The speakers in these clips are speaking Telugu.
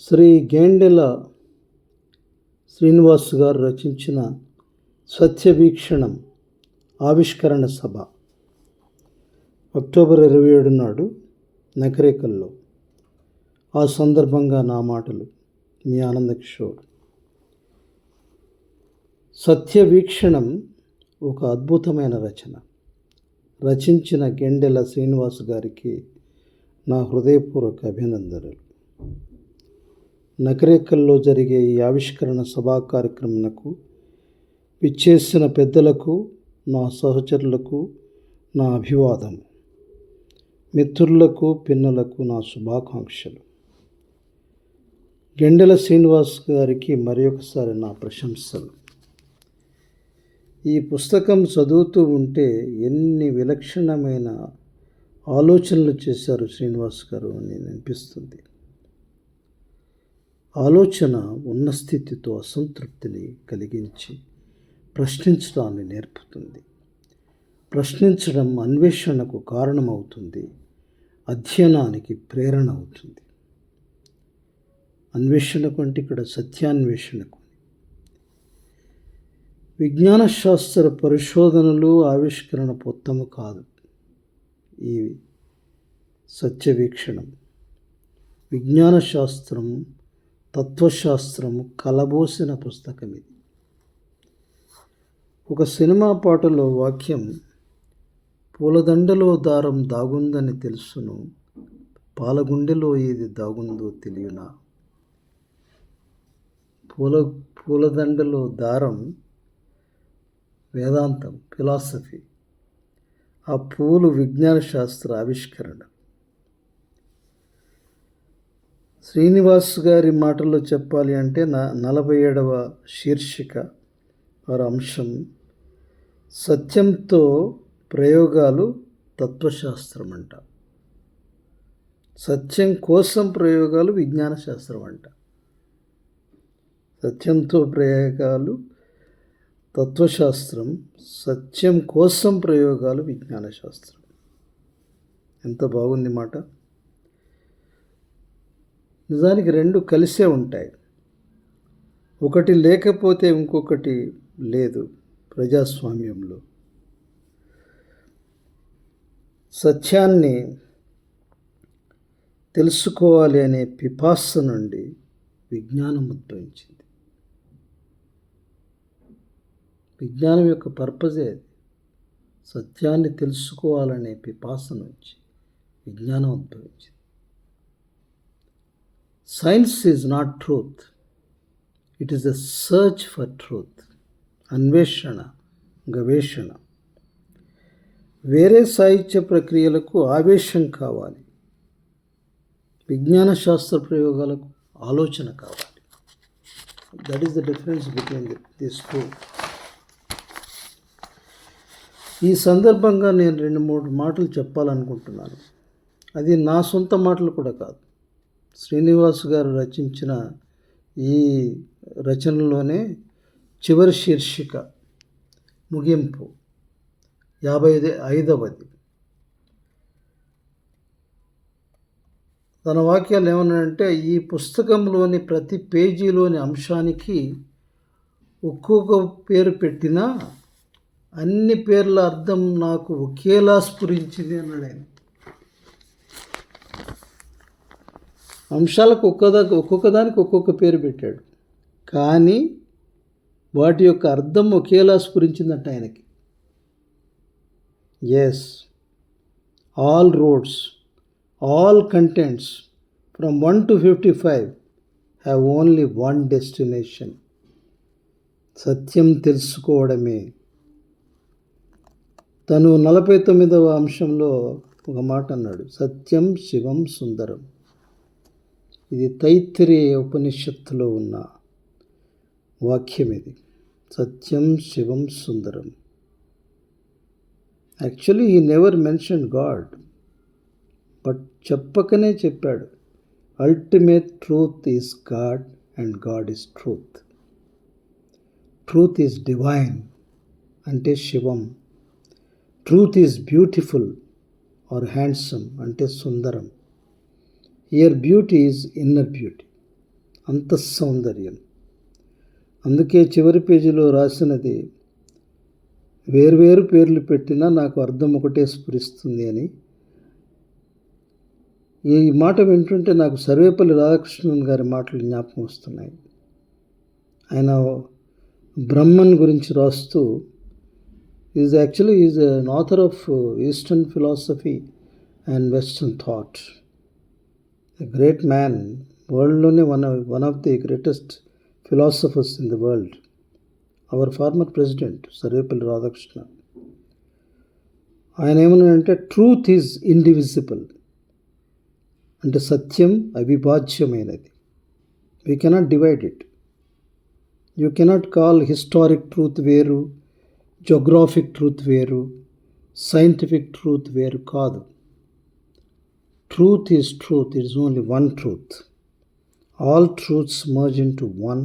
శ్రీ గేండెల శ్రీనివాస్ గారు రచించిన సత్యవీక్షణం ఆవిష్కరణ సభ. అక్టోబర్ ఇరవై ఏడు నాడు నకరేకల్లో ఆ సందర్భంగా నా మాటలు మీ ఆనంద కిషోర్. సత్యవీక్షణం ఒక అద్భుతమైన రచన. రచించిన గెండెల శ్రీనివాస్ గారికి నా హృదయపూర్వక అభినందనలు. నకరేకల్లో జరిగే ఈ ఆవిష్కరణ సభా కార్యక్రమంకు విచ్చేసిన పెద్దలకు నా సహచరులకు నా అభివాదం. మిత్రులకు పిన్నలకు నా శుభాకాంక్షలు. గెండెల శ్రీనివాస్ గారికి మరి ఒకసారి నా ప్రశంసలు. ఈ పుస్తకం చదువుతూ ఉంటే ఎన్ని విలక్షణమైన ఆలోచనలు చేశారు శ్రీనివాస్ గారు అని అనిపిస్తుంది. ఆలోచన ఉన్న స్థితితో అసంతృప్తిని కలిగించి ప్రశ్నించడాన్ని నేర్పుతుంది. ప్రశ్నించడం అన్వేషణకు కారణమవుతుంది. అధ్యయనానికి ప్రేరణ అవుతుంది. అన్వేషణకు అంటే ఇక్కడ సత్యాన్వేషణకు. విజ్ఞాన శాస్త్ర పరిశోధనలు ఆవిష్కరణ పొత్తము కాదు. ఈ సత్యవీక్షణం. విజ్ఞాన శాస్త్రం తత్వశాస్త్రము కలబోసిన పుస్తకం ఇది ఒక సినిమా పాటలో వాక్యం పూలదండలో దారం దాగుందని తెలుసును పాలగుండెలో ఏది దాగుందో తెలియనా? పూల పూలదండలో దారం వేదాంతం ఫిలాసఫీ ఆ పూలు విజ్ఞాన శాస్త్ర ఆవిష్కరణ. శ్రీనివాస్ గారి మాటల్లో చెప్పాలి అంటే నా నలభై ఏడవ శీర్షిక వారి అంశం సత్యంతో ప్రయోగాలు తత్వశాస్త్రం అంట సత్యం కోసం ప్రయోగాలు విజ్ఞాన శాస్త్రం అంట సత్యంతో ప్రయోగాలు తత్వశాస్త్రం సత్యం కోసం ప్రయోగాలు విజ్ఞాన శాస్త్రం ఎంత బాగుంది మాట. నిజానికి రెండు కలిసే ఉంటాయి. ఒకటి లేకపోతే ఇంకొకటి లేదు ప్రజాస్వామ్యంలో. సత్యాన్ని తెలుసుకోవాలి అనే పిపాస నుండి విజ్ఞానం ఉద్భవించింది. విజ్ఞానం యొక్క పర్పజే అది. సత్యాన్ని తెలుసుకోవాలనే పిపాస నుంచి విజ్ఞానం ఉద్భవించింది. Science is not truth it is the search for truth అన్వేషణ గవేషణ వేరే సాహిత్య ప్రక్రియలకు ఆవేశం కావాలి. విజ్ఞాన శాస్త్ర ప్రయోగాలకు ఆలోచన కావాలి. That is the difference between this two ఈ సందర్భంగా నేను రెండు మూడు మాటలు చెప్పాలనుకుంటున్నాను. అది నా సొంత మాటలు కూడా కాదు. శ్రీనివాస్ గారు రచించిన ఈ రచనలోనే చివరి శీర్షిక ముగింపు యాభై ఐదవది. తన వాక్యాలు ఏమన్నాడంటే ఈ పుస్తకంలోని ప్రతి పేజీలోని అంశానికి ఒక్కొక్క పేరు పెట్టినా అన్ని పేర్ల అర్థం నాకు ఒకేలా స్ఫురించింది అన్నాడు ఆయన. అంశాలకు ఒక్కదా ఒక్కొక్క దానికి ఒక్కొక్క పేరు పెట్టాడు. కానీ వాటి యొక్క అర్థం ఒకేలా స్ఫురించిందట ఆయనకి. As all roads all contents from one to fifty five have only one destination సత్యం తెలుసుకోవడమే. తను నలభై తొమ్మిదవ అంశంలో ఒక మాట అన్నాడు. సత్యం శివం సుందరం. ఇది తైత్తిరీయ ఉపనిషత్తులో ఉన్న వాక్యం ఇది సత్యం శివం సుందరం. Actually he never mention God but చెప్పకనే చెప్పాడు. Ultimate truth is God and God is truth truth is divine అంటే శివం. Truth is beautiful or handsome అంటే సుందరం. Here beauty is inner beauty అంత సౌందర్యం. అందుకే చివరి పేజీలో రాసినది వేర్వేరు పేర్లు పెట్టినా నాకు అర్థం ఒకటే స్ఫురిస్తుంది అని. ఈ మాట వింటుంటే నాకు సర్వేపల్లి రాధాకృష్ణన్ గారి మాటలు జ్ఞాపకం వస్తున్నాయి. ఆయన బ్రహ్మన్ గురించి రాస్తూ is actually is an author of eastern philosophy and western thought a great man వరల్డ్లోనే one one of the greatest philosophers in the world our former president Sarvepalli Radhakrishna ఆయన ఏమన్నాడంటే ట్రూత్ ఈజ్ ఇండివిజిబుల్ అంటే సత్యం అవిభాజ్యమైనది we cannot divide it you cannot call historic truth వేరు జోగ్రాఫిక్ ట్రూత్ వేరు సైంటిఫిక్ ట్రూత్ వేరు కాదు. Truth is truth it is only one truth all truths merge in to one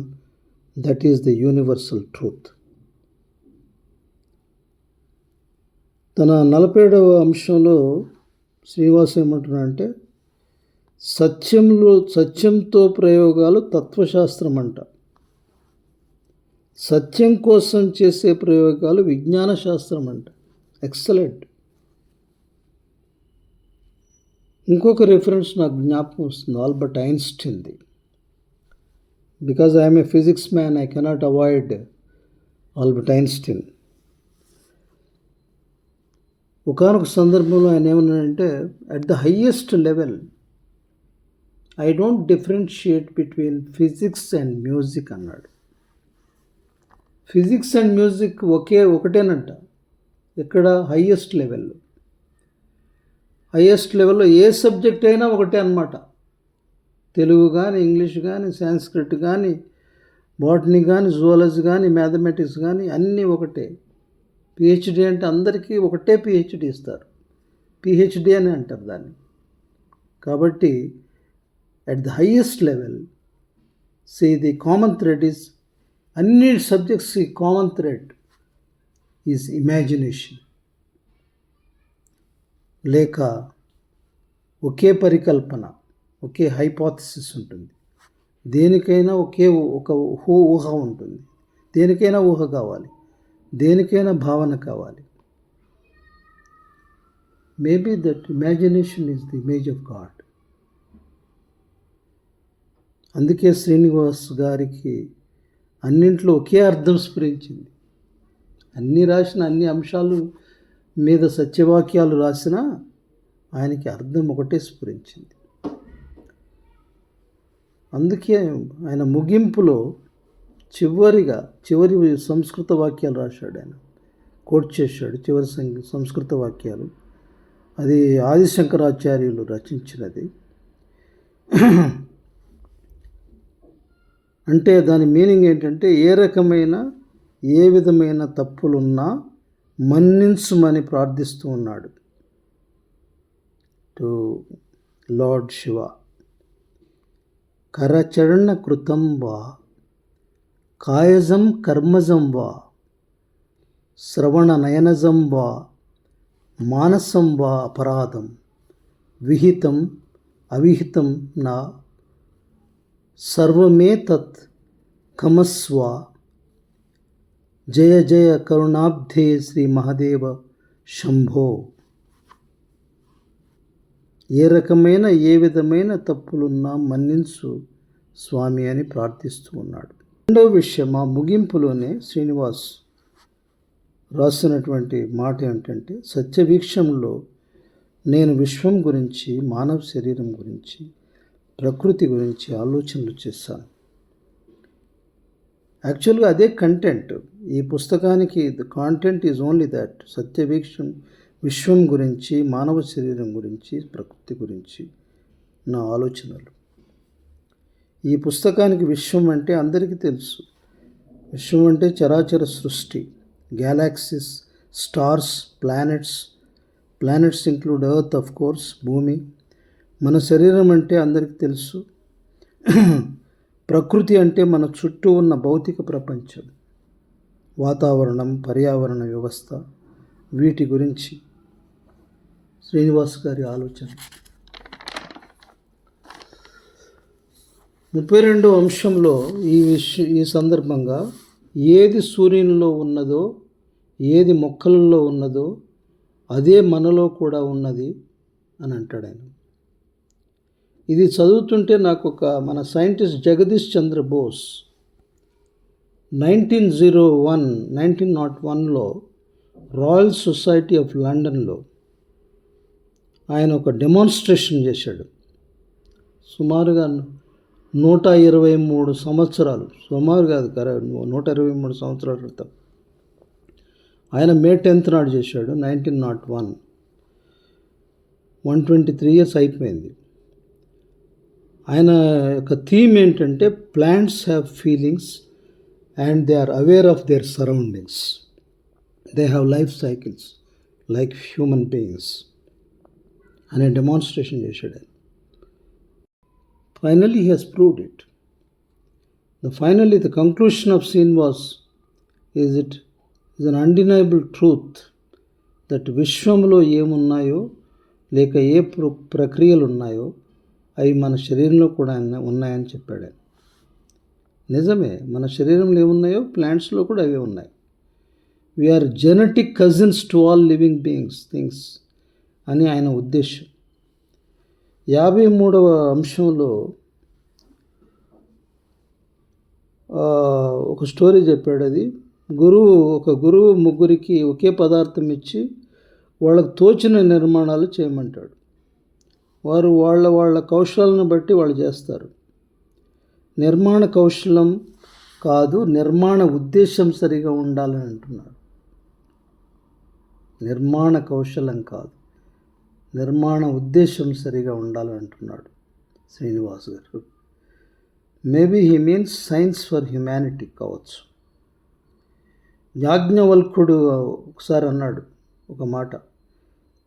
that is the universal truth తన నలభై ఏడవ అంశంలో శ్రీనివాస్ ఏమంటున్నాడంటే సత్యంలో సత్యంతో ప్రయోగాలు తత్వశాస్త్రం అంట సత్యం కోసం చేసే ప్రయోగాలు విజ్ఞాన శాస్త్రం అంట ఎక్సలెంట్ ఇంకొక రిఫరెన్స్ నాకు జ్ఞాపకం వస్తుంది Albert ఐన్స్టీన్ది. Because I'm a physics man I cannot avoid Albert Einstein. ఒకనొక సందర్భంలో ఆయన ఏమన్నాడంటే at the highest level I don't differentiate between physics and music అన్నాడు. ఫిజిక్స్ అండ్ మ్యూజిక్ ఒకే ఒకటేనంట. ఇక్కడ హయ్యెస్ట్ లెవెల్లో హయ్యెస్ట్ లెవెల్లో ఏ సబ్జెక్ట్ అయినా ఒకటే అనమాట తెలుగు కానీ ఇంగ్లీష్ కానీ సాంస్క్రిట్ కానీ బాటనీ కానీ జువాలజీ కానీ మ్యాథమెటిక్స్ కానీ అన్నీ ఒకటే. పిహెచ్డి అంటే అందరికీ ఒకటే పిహెచ్డి ఇస్తారు. పిహెచ్డి అని అంటారు దాన్ని. కాబట్టి at the highest level see the common thread is అన్ని subjects common thread is imagination లేక ఒకే పరికల్పన ఒకే హైపోథసిస్ ఉంటుంది. దేనికైనా ఒకే ఒక ఊహ ఉంటుంది. దేనికైనా ఊహ కావాలి. దేనికైనా భావన కావాలి. Maybe that imagination is the image of God అందుకే శ్రీనివాస్ గారికి అన్నింట్లో ఒకే అర్థం స్ఫురించింది. అన్ని రాసిన అన్ని అంశాలు మీద సత్యవాక్యాలు రాసినా ఆయనకి అర్థం ఒకటే స్ఫురించింది. అందుకే ఆయన ముగింపులో చివరిగా చివరి సంస్కృత వాక్యాలు రాశాడు ఆయన. కోట్ చేశాడు చివరి సంస్కృత వాక్యాలు. అది ఆదిశంకరాచార్యులు రచించినది. అంటే దాని మీనింగ్ ఏంటంటే ఏ రకమైన ఏ విధమైన తప్పులున్నా మన్నించుమని ప్రార్థిస్తూ ఉన్నాడు. టు లార్డ్ శివ కరచరణ కృతం వా కాయజం కర్మజం వా శ్రవణ నయనజం వా మానసం వా అపరాధం విహితం అవిహితం నా సర్వమే తత్ కమస్వ జయ జయ కరుణాబ్ధే శ్రీ మహాదేవ శంభో. ఏ రకమైన ఏ విధమైన తప్పులున్నా మన్నించు స్వామి అని ప్రార్థిస్తూ ఉన్నాడు. రెండవ విషయం ఆ ముగింపులోనే శ్రీనివాస్ రాసినటువంటి మాట ఏంటంటే సత్యవీక్షంలో నేను విశ్వం గురించి మానవ శరీరం గురించి ప్రకృతి గురించి ఆలోచనలు చేశాను. యాక్చువల్గా అదే కంటెంట్ ఈ పుస్తకానికి the content is only that సత్యవీక్షం విశ్వం గురించి మానవ శరీరం గురించి ప్రకృతి గురించి నా ఆలోచనలు. ఈ పుస్తకానికి విశ్వం అంటే అందరికీ తెలుసు. విశ్వం అంటే చరాచర సృష్టి. Galaxies stars planets planets include earth of course భూమి. మన శరీరం అంటే అందరికీ తెలుసు. ప్రకృతి అంటే మన చుట్టూ ఉన్న భౌతిక ప్రపంచం. వాతావరణం పర్యావరణ వ్యవస్థ వీటి గురించి శ్రీనివాస్ గారి ఆలోచన. ముప్పై రెండో అంశంలో ఈ విషయ ఈ సందర్భంగా ఏది సూర్యునిలో ఉన్నదో ఏది మొక్కలలో ఉన్నదో అదే మనలో కూడా ఉన్నది అని అంటాడు ఆయన. ఇది చదువుతుంటే నాకు ఒక మన scientist Jagadish Chandra Bose nineteen zero one nineteen not వన్లో రాయల్ సొసైటీ ఆఫ్ లండన్లో ఆయన ఒక డెమాన్స్ట్రేషన్ చేశాడు. సుమారుగా నూట ఇరవై మూడు సంవత్సరాలు సుమారు కాదు కరె నూట ఇరవై మూడు సంవత్సరాల క్రితం. ఆయన మే టెన్త్ నాడు చేశాడు nineteen not one. One twenty three years అయిపోయింది. ఆయన యొక్క థీమ్ ఏంటంటే plants have feelings and they are aware of their surroundings. They have life cycles like human beings అనే డెమాన్స్ట్రేషన్ చేశాడు ఆయన. Finally he he's proved it. The finally the conclusion of scene was is it is an undeniable truth that విశ్వంలో ఏమున్నాయో లేక ఏ ప్ర ప్రక్రియలు ఉన్నాయో అవి మన శరీరంలో కూడా ఉన్నాయని చెప్పాడు ఆయన. నిజమే మన శరీరంలో ఏమున్నాయో ప్లాంట్స్లో కూడా అవే ఉన్నాయి. We are genetic cousins to all living beings things అని ఆయన ఉద్దేశం. యాభై మూడవ అంశంలో ఒక స్టోరీ చెప్పాడు అది. గురువు ఒక గురువు ముగ్గురికి ఒకే పదార్థం ఇచ్చి వాళ్ళకు తోచిన నిర్మాణాలు చేయమంటాడు. వారు వాళ్ళ వాళ్ళ కౌశలాలను బట్టి వాళ్ళు చేస్తారు. నిర్మాణ కౌశలం కాదు నిర్మాణ ఉద్దేశం సరిగా ఉండాలని అంటున్నాడు నిర్మాణ కౌశలం కాదు నిర్మాణ ఉద్దేశం సరిగా ఉండాలని అంటున్నాడు శ్రీనివాస్ గారు. Maybe he means science for humanity కావచ్చు. యాజ్ఞవల్కుడు ఒకసారి అన్నాడు ఒక మాట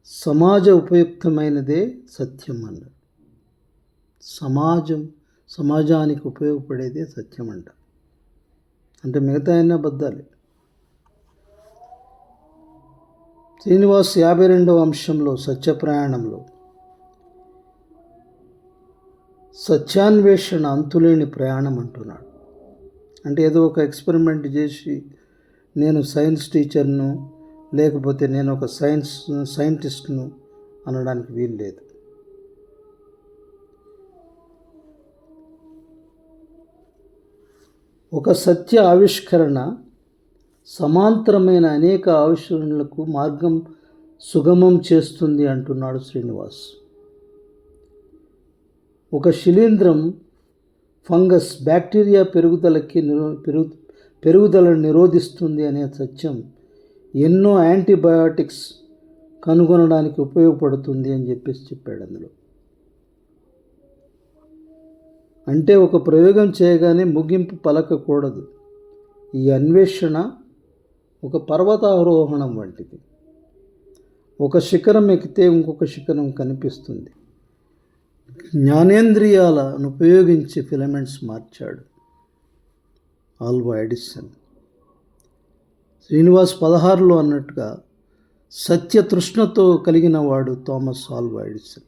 సమాజ ఉపయుక్తమైనదే సత్యం అన్నాడు సమాజం సమాజానికి ఉపయోగపడేదే సత్యం అంట. అంటే మిగతా అయినా అబద్ధాలే. శ్రీనివాస్ యాభై రెండవ అంశంలో సత్య ప్రయాణంలో సత్యాన్వేషణ అంతులేని ప్రయాణం అంటున్నాడు. అంటే ఏదో ఒక ఎక్స్పెరిమెంట్ చేసి నేను సైన్స్ టీచర్ను లేకపోతే నేను ఒక సైన్స్ సైంటిస్ట్ను అనడానికి వీలు లేదు ఒక సత్య ఆవిష్కరణ సమాంతరమైన అనేక ఆవిష్కరణలకు మార్గం సుగమం చేస్తుంది అంటున్నాడు శ్రీనివాస్. ఒక శిలీంద్రం ఫంగస్ బ్యాక్టీరియా పెరుగుదలకి నిరో పెరుగు పెరుగుదలను నిరోధిస్తుంది అనే సత్యం ఎన్నో యాంటీబయాటిక్స్ కనుగొనడానికి ఉపయోగపడుతుంది అని చెప్పేసి చెప్పాడు అందులో. అంటే ఒక ప్రయోగం చేయగానే ముగింపు పలకకూడదు. ఈ అన్వేషణ ఒక పర్వతారోహణం వంటిది. ఒక శిఖరం ఎక్కితే ఇంకొక శిఖరం కనిపిస్తుంది. జ్ఞానేంద్రియాలను ఉపయోగించి ఫిలమెంట్స్ మార్చాడు. Alva Edison. శ్రీనివాస్ పదహారులో అన్నట్టుగా సత్య తృష్ణతో కలిగిన వాడు థామస్ ఆల్వా ఎడిసన్.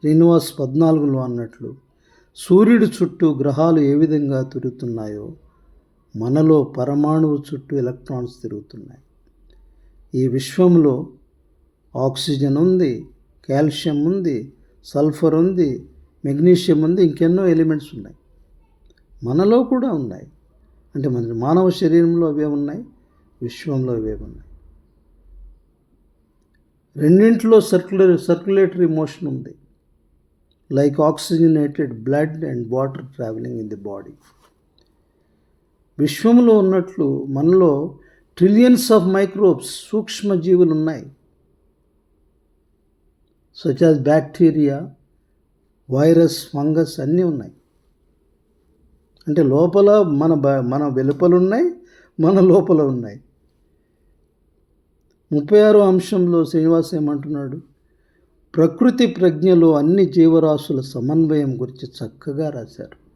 శ్రీనివాస్ పద్నాలుగులో అన్నట్లు సూర్యుడి చుట్టూ గ్రహాలు ఏ విధంగా తిరుగుతున్నాయో మనలో పరమాణువు చుట్టూ ఎలక్ట్రాన్స్ తిరుగుతున్నాయి. ఈ విశ్వంలో ఆక్సిజన్ ఉంది కాల్షియం ఉంది సల్ఫర్ ఉంది మెగ్నీషియం ఉంది ఇంకెన్నో ఎలిమెంట్స్ ఉన్నాయి. మనలో కూడా ఉన్నాయి. అంటే మన మానవ శరీరంలో అవే ఉన్నాయి విశ్వంలో అవే ఉన్నాయి. రెండింటిలో సర్క్యులర్ సర్క్యులేటరీ మోషన్ ఉంది. Like oxygenated blood and water travelling in the body విశ్వంలో ఉన్నట్లు మనలో ట్రిలియన్స్ ఆఫ్ మైక్రోబ్స్ సూక్ష్మ జీవులు ఉన్నాయి. Such as bacteria virus fungus అన్నీ ఉన్నాయి. అంటే లోపల మన బ మన వెలుపల ఉన్నాయి మన లోపల ఉన్నాయి. ముప్పై ఆరో అంశంలో శ్రీనివాస్ ఏమంటున్నాడు? ప్రకృతి ప్రజ్ఞలో అన్ని జీవరాశుల సమన్వయం గురించి చక్కగా రాశారు.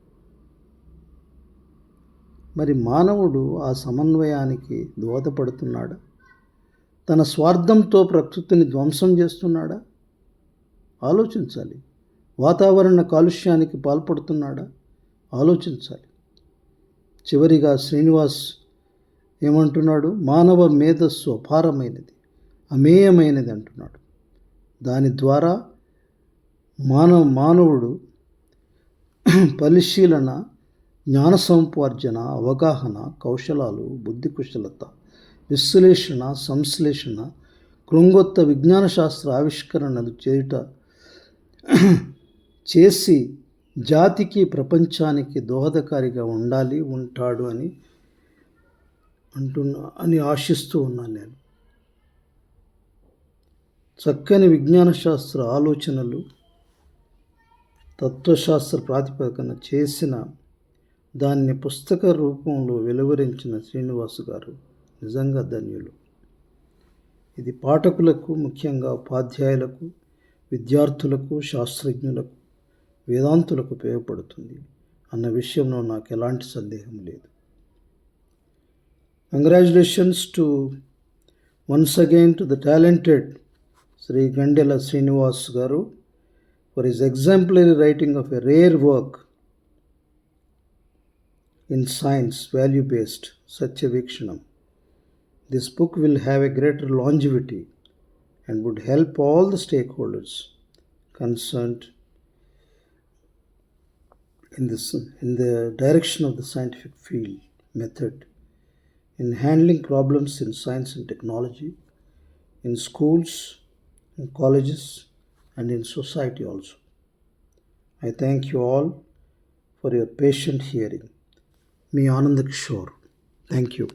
మరి మానవుడు ఆ సమన్వయానికి దోహదపడుతున్నాడా? తన స్వార్థంతో ప్రకృతిని ధ్వంసం చేస్తున్నాడా? ఆలోచించాలి. వాతావరణ కాలుష్యానికి పాల్పడుతున్నాడా? ఆలోచించాలి. చివరిగా శ్రీనివాస్ ఏమంటున్నాడు? మానవ మేధస్సు అపారమైనది అమేయమైనది అంటున్నాడు. దాని ద్వారా మానవ మానవుడు పరిశీలన జ్ఞాన సంపార్జన అవగాహన కౌశలాలు బుద్ధి కుశలత విశ్లేషణ సంశ్లేషణ కృంగొత్త విజ్ఞాన శాస్త్ర ఆవిష్కరణలు చేయుట చేసి జాతికి ప్రపంచానికి దోహదకారిగా ఉండాలి ఉంటాడు అని అంటున్నా అని ఆశిస్తూ ఉన్నాను నేను. చక్కని విజ్ఞాన శాస్త్ర ఆలోచనలు తత్వశాస్త్ర ప్రాతిపదికన చేసిన దాన్ని పుస్తక రూపంలో వెలువరించిన శ్రీనివాసు గారు నిజంగా ధన్యులు. ఇది పాఠకులకు ముఖ్యంగా ఉపాధ్యాయులకు విద్యార్థులకు శాస్త్రజ్ఞులకు వేదాంతులకు ఉపయోగపడుతుంది అన్న విషయంలో నాకు ఎలాంటి సందేహం లేదు. Congratulations to once again to the talented Shri Gandela Srinivas గారు for is exemplary writing of a rare work in science value based Satya Veekshanam this book will have a greater longevity and would help all the stakeholders concern in, the in the direction of the scientific field method in handling problems in science and technology, in schools, in colleges, and in society also. I thank you all for your patient hearing. Me Anand Kishore. Thank you.